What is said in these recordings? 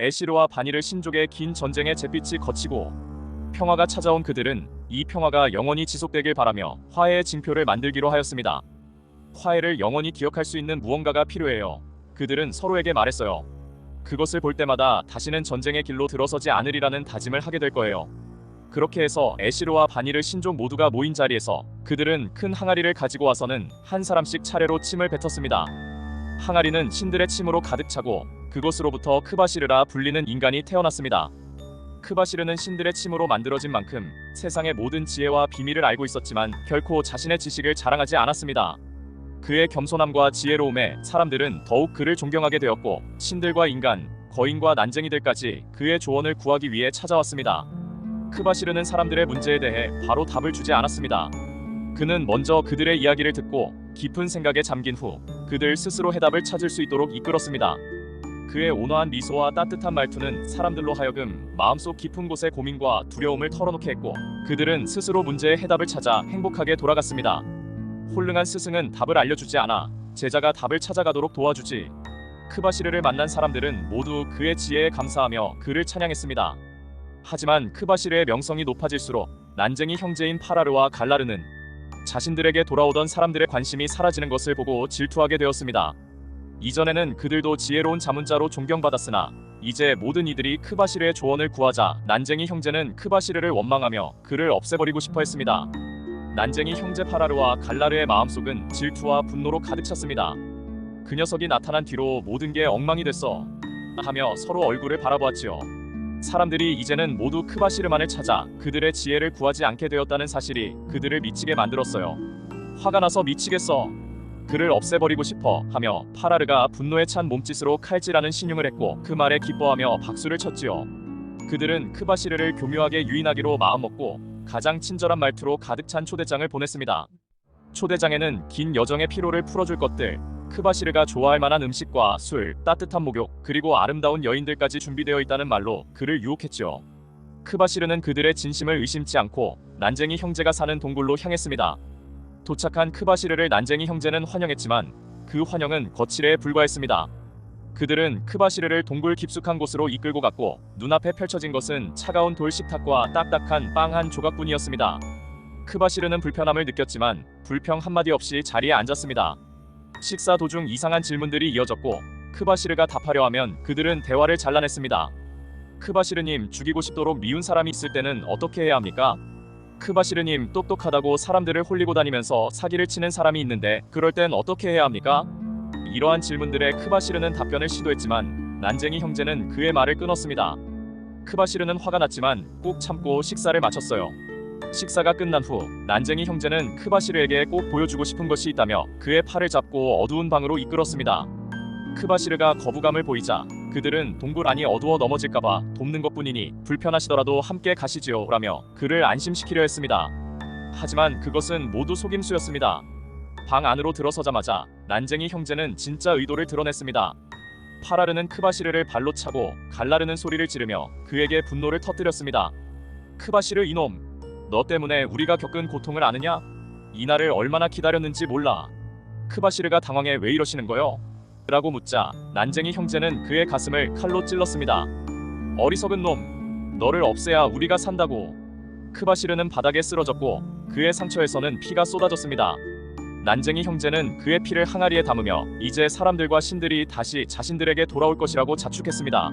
에시르와 바니르 신족의 긴 전쟁의 잿빛이 거치고 평화가 찾아온 그들은 이 평화가 영원히 지속되길 바라며 화해의 징표를 만들기로 하였습니다. 화해를 영원히 기억할 수 있는 무언가가 필요해요. 그들은 서로에게 말했어요. 그것을 볼 때마다 다시는 전쟁의 길로 들어서지 않으리라는 다짐을 하게 될 거예요. 그렇게 해서 에시르와 바니르 신족 모두가 모인 자리에서 그들은 큰 항아리를 가지고 와서는 한 사람씩 차례로 침을 뱉었습니다. 항아리는 신들의 침으로 가득 차고 그곳으로부터 크바시르라 불리는 인간이 태어났습니다. 크바시르는 신들의 침으로 만들어진 만큼 세상의 모든 지혜와 비밀을 알고 있었지만 결코 자신의 지식을 자랑하지 않았습니다. 그의 겸손함과 지혜로움에 사람들은 더욱 그를 존경하게 되었고 신들과 인간, 거인과 난쟁이들까지 그의 조언을 구하기 위해 찾아왔습니다. 크바시르는 사람들의 문제에 대해 바로 답을 주지 않았습니다. 그는 먼저 그들의 이야기를 듣고 깊은 생각에 잠긴 후 그들 스스로 해답을 찾을 수 있도록 이끌었습니다. 그의 온화한 미소와 따뜻한 말투는 사람들로 하여금 마음속 깊은 곳의 고민과 두려움을 털어놓게 했고 그들은 스스로 문제의 해답을 찾아 행복하게 돌아갔습니다. 홀릉한 스승은 답을 알려주지 않아 제자가 답을 찾아가도록 도와주지. 크바시르를 만난 사람들은 모두 그의 지혜에 감사하며 그를 찬양했습니다. 하지만 크바시르의 명성이 높아질수록 난쟁이 형제인 파라르와 갈라르는 자신들에게 돌아오던 사람들의 관심이 사라지는 것을 보고 질투하게 되었습니다. 이전에는 그들도 지혜로운 자문자로 존경받았으나 이제 모든 이들이 크바시르의 조언을 구하자 난쟁이 형제는 크바시르를 원망하며 그를 없애버리고 싶어 했습니다. 난쟁이 형제 파라르와 갈라르의 마음속은 질투와 분노로 가득 찼습니다. 그 녀석이 나타난 뒤로 모든 게 엉망이 됐어 하며 서로 얼굴을 바라보았지요. 사람들이 이제는 모두 크바시르만을 찾아 그들의 지혜를 구하지 않게 되었다는 사실이 그들을 미치게 만들었어요. 화가 나서 미치겠어. 그를 없애버리고 싶어 하며 파라르가 분노에 찬 몸짓으로 칼질하는 신용을 했고 그 말에 기뻐하며 박수를 쳤지요. 그들은 크바시르를 교묘하게 유인하기로 마음먹고 가장 친절한 말투로 가득 찬 초대장을 보냈습니다. 초대장에는 긴 여정의 피로를 풀어줄 것들, 크바시르가 좋아할 만한 음식과 술, 따뜻한 목욕, 그리고 아름다운 여인들까지 준비되어 있다는 말로 그를 유혹했죠. 크바시르는 그들의 진심을 의심치 않고 난쟁이 형제가 사는 동굴로 향했습니다. 도착한 크바시르를 난쟁이 형제는 환영했지만 그 환영은 거칠에 불과했습니다. 그들은 크바시르를 동굴 깊숙한 곳으로 이끌고 갔고 눈앞에 펼쳐진 것은 차가운 돌 식탁과 딱딱한 빵 한 조각뿐이었습니다. 크바시르는 불편함을 느꼈지만 불평 한마디 없이 자리에 앉았습니다. 식사 도중 이상한 질문들이 이어졌고 크바시르가 답하려 하면 그들은 대화를 잘라냈습니다. 크바시르님 죽이고 싶도록 미운 사람이 있을 때는 어떻게 해야 합니까? 크바시르님 똑똑하다고 사람들을 홀리고 다니면서 사기를 치는 사람이 있는데 그럴 땐 어떻게 해야 합니까? 이러한 질문들에 크바시르는 답변을 시도했지만 난쟁이 형제는 그의 말을 끊었습니다. 크바시르는 화가 났지만 꼭 참고 식사를 마쳤어요. 식사가 끝난 후 난쟁이 형제는 크바시르에게 꼭 보여주고 싶은 것이 있다며 그의 팔을 잡고 어두운 방으로 이끌었습니다. 크바시르가 거부감을 보이자 그들은 동굴 안이 어두워 넘어질까봐 돕는 것뿐이니 불편하시더라도 함께 가시지요 라며 그를 안심시키려 했습니다. 하지만 그것은 모두 속임수였습니다. 방 안으로 들어서자마자 난쟁이 형제는 진짜 의도를 드러냈습니다. 파라르는 크바시르를 발로 차고 갈라르는 소리를 지르며 그에게 분노를 터뜨렸습니다. 크바시르 이놈, 너 때문에 우리가 겪은 고통을 아느냐? 이날을 얼마나 기다렸는지 몰라. 크바시르가 당황해 왜 이러시는 거요? 라고 묻자 난쟁이 형제는 그의 가슴을 칼로 찔렀습니다. 어리석은 놈, 너를 없애야 우리가 산다고. 크바시르는 바닥에 쓰러졌고 그의 상처에서는 피가 쏟아졌습니다. 난쟁이 형제는 그의 피를 항아리에 담으며 이제 사람들과 신들이 다시 자신들에게 돌아올 것이라고 자축했습니다.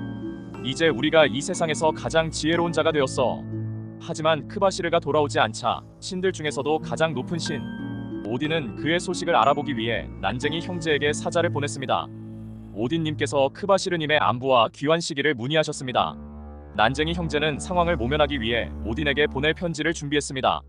이제 우리가 이 세상에서 가장 지혜로운 자가 되었어. 하지만 크바시르가 돌아오지 않자 신들 중에서도 가장 높은 신 오딘은 그의 소식을 알아보기 위해 난쟁이 형제에게 사자를 보냈습니다. 오딘님께서 크바시르님의 안부와 귀환 시기를 문의하셨습니다. 난쟁이 형제는 상황을 모면하기 위해 오딘에게 보낼 편지를 준비했습니다.